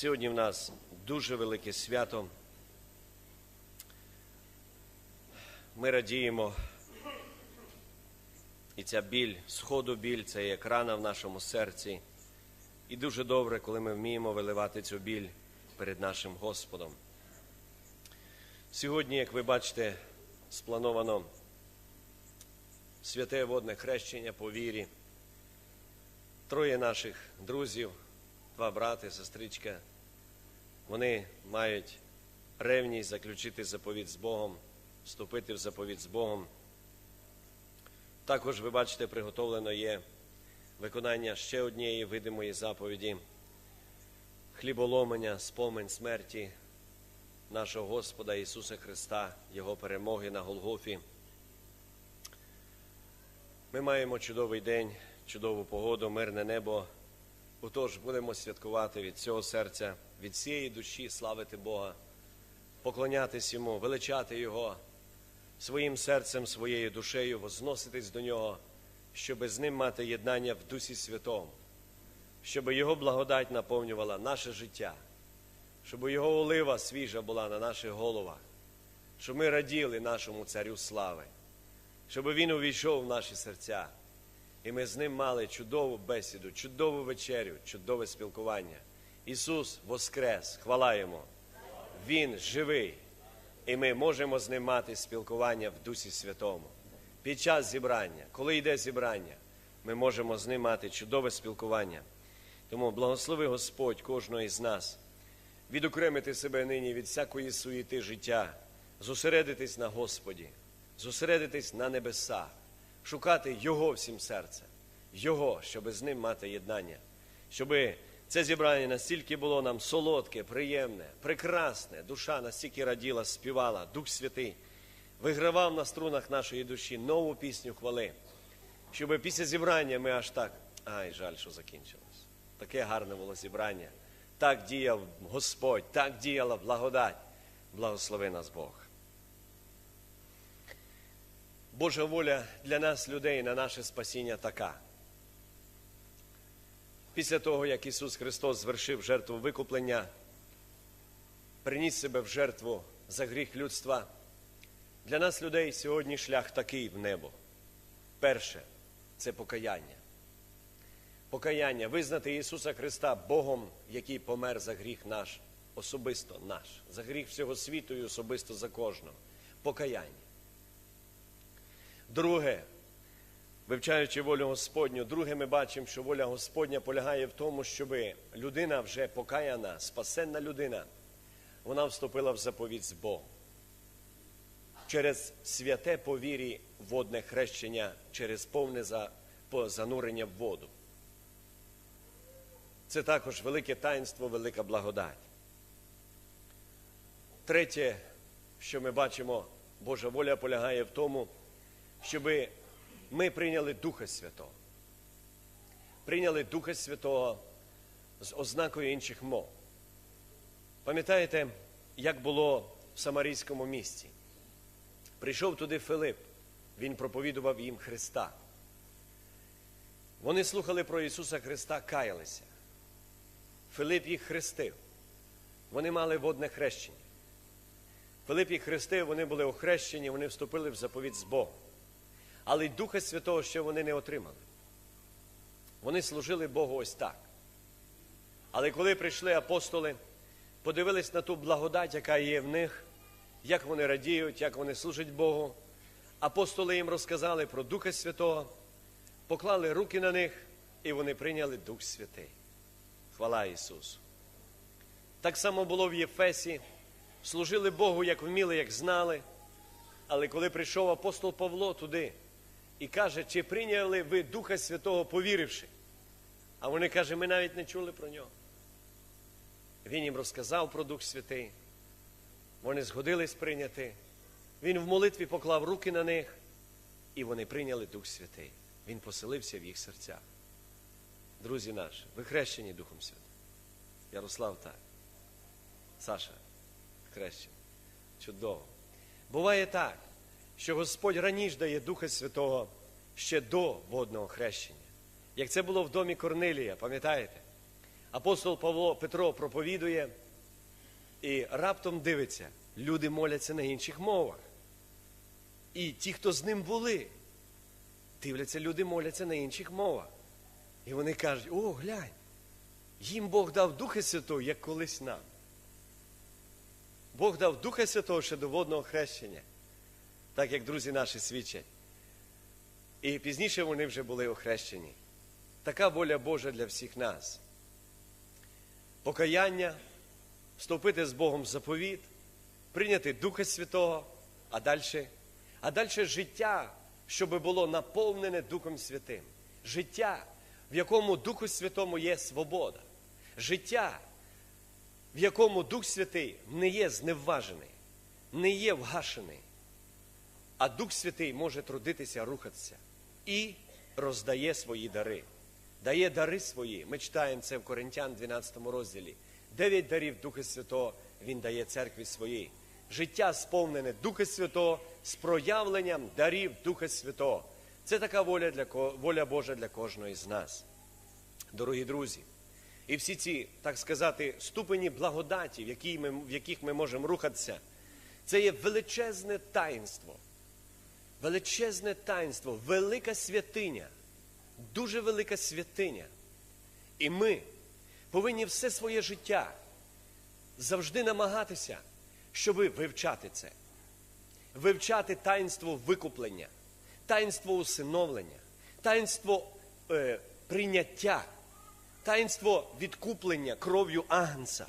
Сьогодні в нас дуже велике свято. Ми радіємо. І ця біль, сходу біль, це як рана в нашому серці. І дуже добре, коли ми вміємо виливати цю біль перед нашим Господом. Сьогодні, як ви бачите, сплановано святе водне хрещення по вірі. Троє наших друзів, два брати, сестричка, вони мають ревність заключити заповідь з Богом, вступити в заповідь з Богом. Також, ви бачите, приготовлено є виконання ще однієї видимої заповіді хліболомання, спомин смерті нашого Господа Ісуса Христа, Його перемоги на Голгофі. Ми маємо чудовий день, чудову погоду, мирне небо. Отож, будемо святкувати від цього серця, від всієї душі славити Бога, поклонятись Йому, величати Його своїм серцем, своєю душею, возноситись до Нього, щоби з ним мати єднання в Дусі Святому, щоб Його благодать наповнювала наше життя, щоб Його олива свіжа була на наших головах, щоб ми раділи нашому Царю слави, щоб Він увійшов в наші серця, і ми з ним мали чудову бесіду, чудову вечерю, чудове спілкування. Ісус Воскрес, хвала Йому! Він живий. І ми можемо з ним мати спілкування в Дусі Святому. Під час зібрання, коли йде зібрання, ми можемо з ним мати чудове спілкування. Тому благослови Господь кожного із нас, відокремити себе нині від всякої суєти життя, зосередитись на Господі, зосередитись на небесах, шукати Його всім серцем, Його, щоб з ним мати єднання, щоби це зібрання настільки було нам солодке, приємне, прекрасне, душа настільки раділа, співала, Дух Святий вигравав на струнах нашої душі нову пісню хвали, щоб після зібрання ми аж так, ай, жаль, що закінчилось. Таке гарне було зібрання. Так діяв Господь, так діяла благодать. Благослови нас Бог. Божа воля для нас, людей, на наше спасіння така. Після того, як Ісус Христос звершив жертву викуплення, приніс себе в жертву за гріх людства, для нас, людей, сьогодні шлях такий в небо. Перше це покаяння. Покаяння, визнати Ісуса Христа Богом, який помер за гріх наш, особисто наш, за гріх всього світу і особисто за кожного. Покаяння. Друге, вивчаючи волю Господню, друге, ми бачимо, що воля Господня полягає в тому, щоб людина вже покаяна, спасенна людина, вона вступила в заповідь з Богом. Через святе по вірі водне хрещення, через повне занурення в воду. Це також велике таїнство, велика благодать. Третє, що ми бачимо, Божа воля полягає в тому, щоби ми прийняли Духа Святого. Прийняли Духа Святого з ознакою інших мов. Пам'ятаєте, як було в Самарійському місті? Прийшов туди Филип, він проповідував їм Христа. Вони слухали про Ісуса Христа, каялися. Филип їх хрестив. Вони мали водне хрещення. Филип їх хрестив, вони були охрещені, вони вступили в заповідь з Богом але й Духа Святого ще вони не отримали. Вони служили Богу ось так. Але коли прийшли апостоли, подивились на ту благодать, яка є в них, як вони радіють, як вони служать Богу, апостоли їм розказали про Духа Святого, поклали руки на них, і вони прийняли Дух Святий. Хвала Ісусу! Так само було в Єфесі, служили Богу, як вміли, як знали. Але коли прийшов апостол Павло туди, і каже, чи прийняли ви Духа Святого, повіривши? А вони кажуть, ми навіть не чули про нього. Він їм розказав про Дух Святий. Вони згодились прийняти. Він в молитві поклав руки на них, і вони прийняли Дух Святий. Він поселився в їх серцях. Друзі наші, ви хрещені Духом Святим. Ярослав так. Саша, хрещений. Чудово. Буває так, що Господь раніше дає Духа Святого ще до водного хрещення. Як це було в домі Корнилія, пам'ятаєте? Апостол Павло Петро проповідує і раптом дивиться, люди моляться на інших мовах. І ті, хто з ним були, дивляться, люди моляться на інших мовах. І вони кажуть: о, глянь, їм Бог дав Духа Святого, як колись нам. Бог дав Духа Святого ще до водного хрещення, так як друзі наші свідчать. І пізніше вони вже були охрещені. Така воля Божа для всіх нас. Покаяння, вступити з Богом в заповіт, прийняти Духа Святого, а далі, а далі життя, щоб було наповнене Духом Святим. Життя, в якому Духу Святому є свобода. Життя, в якому Дух Святий не є зневажений, не є вгашений, а Дух Святий може трудитися, рухатися і роздає свої дари. Дає дари свої. Ми читаємо це в Коринтян 12 розділі. Дев'ять дарів Духа Святого Він дає церкві своїй. Життя сповнене Духа Святого з проявленням дарів Духа Святого. Це така воля, для, воля Божа для кожного з нас. Дорогі друзі, і всі ці, так сказати, ступені благодаті, в, які ми, в яких ми можемо рухатися, це є величезне таїнство. Величезне таїнство, велика святиня, дуже велика святиня. І ми повинні все своє життя завжди намагатися, щоб вивчати це, вивчати таїнство викуплення, таїнство усиновлення, таїнство е, прийняття, таїнство відкуплення кров'ю Агнца.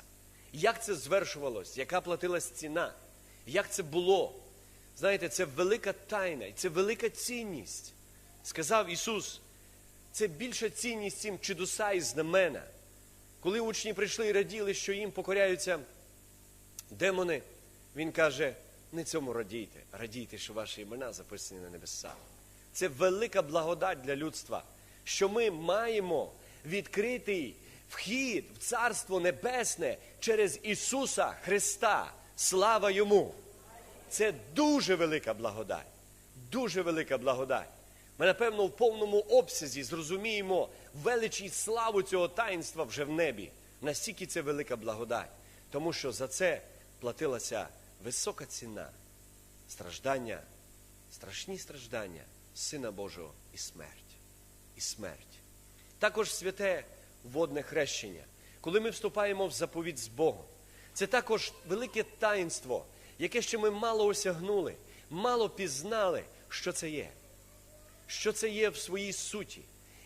Як це звершувалось, яка платилась ціна, як це було. Знаєте, це велика тайна, і це велика цінність. Сказав Ісус, це більша цінність цим чудеса і знамена. Коли учні прийшли і раділи, що їм покоряються демони, Він каже, не цьому радійте, радійте, що ваші імена записані на небесах. Це велика благодать для людства, що ми маємо відкритий вхід в Царство Небесне через Ісуса Христа. Слава Йому! Це дуже велика благодать. Дуже велика благодать. Ми, напевно, в повному обсязі зрозуміємо велич і славу цього таїнства вже в небі. Настільки це велика благодать. Тому що за це платилася висока ціна, страждання, страшні страждання Сина Божого і смерть. І смерть. Також святе водне хрещення, коли ми вступаємо в заповідь з Богом. Це також велике таїнство, яке ще ми мало осягнули, мало пізнали, що це є. Що це є в своїй суті,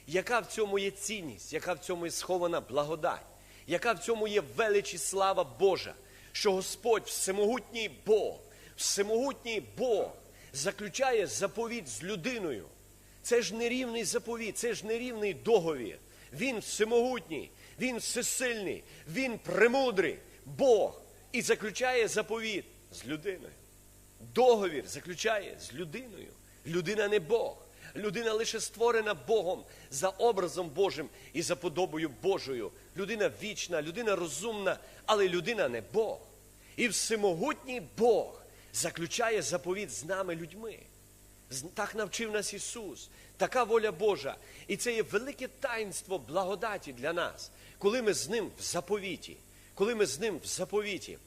яка в цьому є цінність, яка в цьому є схована благодать, яка в цьому є велич і слава Божа, що Господь, всемогутній Бог, всемогутній Бог заключає заповідь з людиною. Це ж нерівний заповіт, це ж нерівний договір. Він всемогутній, він всесильний, він премудрий, Бог і заключає заповіт з людиною. Договір заключає з людиною. Людина не Бог. Людина лише створена Богом за образом Божим і за подобою Божою. Людина вічна, людина розумна, але людина не Бог. І всемогутній Бог заключає заповіт з нами людьми. Так навчив нас Ісус, така воля Божа. І це є велике таїнство благодаті для нас, коли ми з Ним в заповіті, коли ми з Ним в заповіті.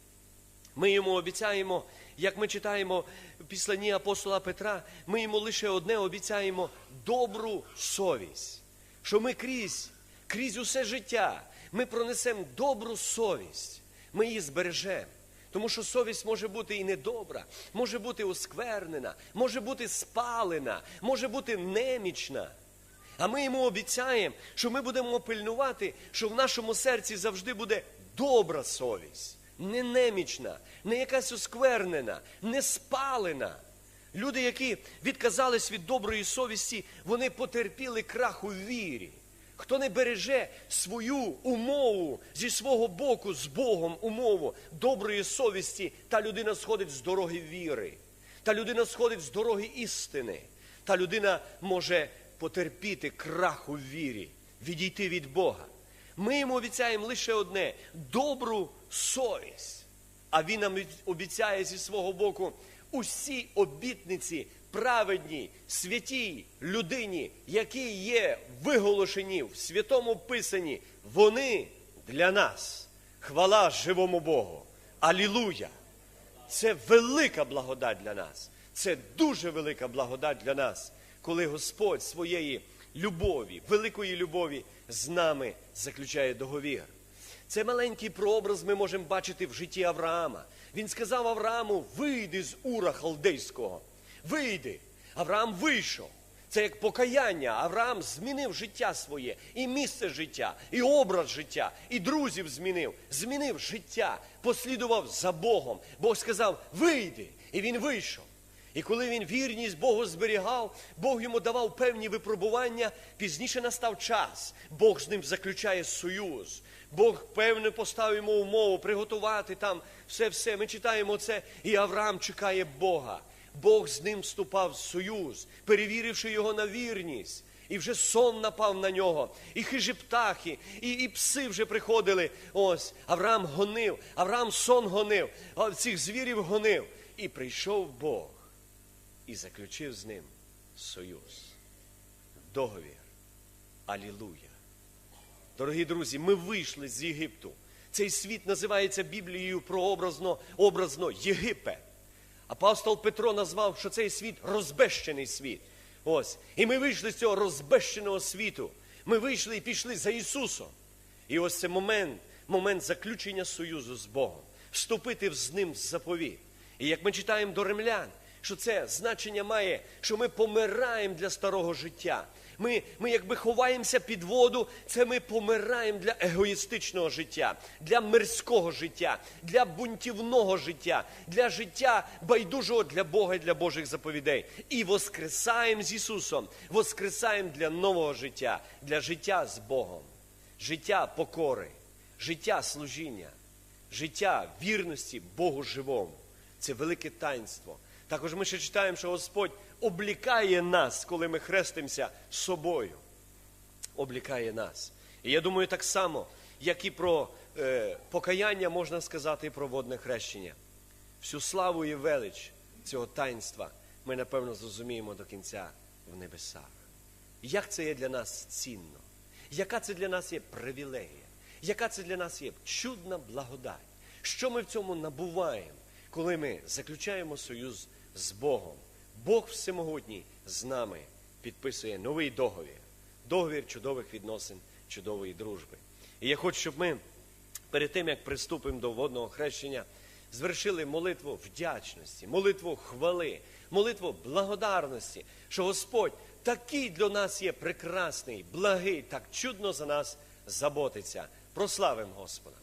Ми йому обіцяємо, як ми читаємо в післанні апостола Петра, ми йому лише одне обіцяємо добру совість. Що ми крізь, крізь усе життя ми пронесемо добру совість, ми її збережемо. Тому що совість може бути і недобра, може бути осквернена, може бути спалена, може бути немічна. А ми йому обіцяємо, що ми будемо пильнувати, що в нашому серці завжди буде добра совість, не немічна, не якась осквернена, не спалена. Люди, які відказались від доброї совісті, вони потерпіли крах у вірі. Хто не береже свою умову зі свого боку з Богом умову доброї совісті, та людина сходить з дороги віри, та людина сходить з дороги істини, та людина може потерпіти крах у вірі, відійти від Бога. Ми йому обіцяємо лише одне добру совість. А він нам обіцяє зі свого боку усі обітниці праведній, святій людині, які є виголошені в святому Писанні, вони для нас. Хвала живому Богу. Алілуя! Це велика благодать для нас. Це дуже велика благодать для нас, коли Господь своєї любові, великої любові з нами заключає договір. Це маленький прообраз ми можемо бачити в житті Авраама. Він сказав Аврааму: вийди з Ура Халдейського, вийди. Авраам вийшов. Це як покаяння. Авраам змінив життя своє, і місце життя, і образ життя, і друзів змінив, змінив життя, послідував за Богом. Бог сказав: вийди, і він вийшов. І коли він вірність Богу зберігав, Бог йому давав певні випробування, пізніше настав час. Бог з ним заключає союз. Бог певно поставив йому умову приготувати там все-все. Ми читаємо це, і Авраам чекає Бога. Бог з ним вступав в союз, перевіривши його на вірність. І вже сон напав на нього, і хижі птахи, і, і пси вже приходили. Ось Авраам гонив, Авраам сон гонив, цих звірів гонив. І прийшов Бог і заключив з ним союз, договір. Алілуя. Дорогі друзі, ми вийшли з Єгипту. Цей світ називається Біблією прообразно образно Єгипет. Апостол Петро назвав, що цей світ розбещений світ. Ось. І ми вийшли з цього розбещеного світу. Ми вийшли і пішли за Ісусом. І ось це момент, момент заключення союзу з Богом, вступити з ним в заповіт. І як ми читаємо до римлян, що це значення має, що ми помираємо для старого життя. Ми, ми якби ховаємося під воду, це ми помираємо для егоїстичного життя, для мирського життя, для бунтівного життя, для життя байдужого для Бога і для Божих заповідей. І воскресаємо з Ісусом, воскресаємо для нового життя, для життя з Богом, життя покори, життя служіння, життя вірності Богу живому. Це велике таїнство. Також ми ще читаємо, що Господь облікає нас, коли ми хрестимося собою. Облікає нас. І я думаю, так само, як і про е, покаяння, можна сказати і про водне хрещення. Всю славу і велич цього таїнства ми, напевно, зрозуміємо до кінця в небесах. Як це є для нас цінно? Яка це для нас є привілегія? Яка це для нас є чудна благодать? Що ми в цьому набуваємо, коли ми заключаємо союз з Богом? Бог Всемогутній з нами підписує новий договір, договір чудових відносин, чудової дружби. І я хочу, щоб ми перед тим, як приступимо до водного хрещення, звершили молитву вдячності, молитву хвали, молитву благодарності, що Господь такий для нас є прекрасний, благий, так чудно за нас заботиться. Прославимо Господа.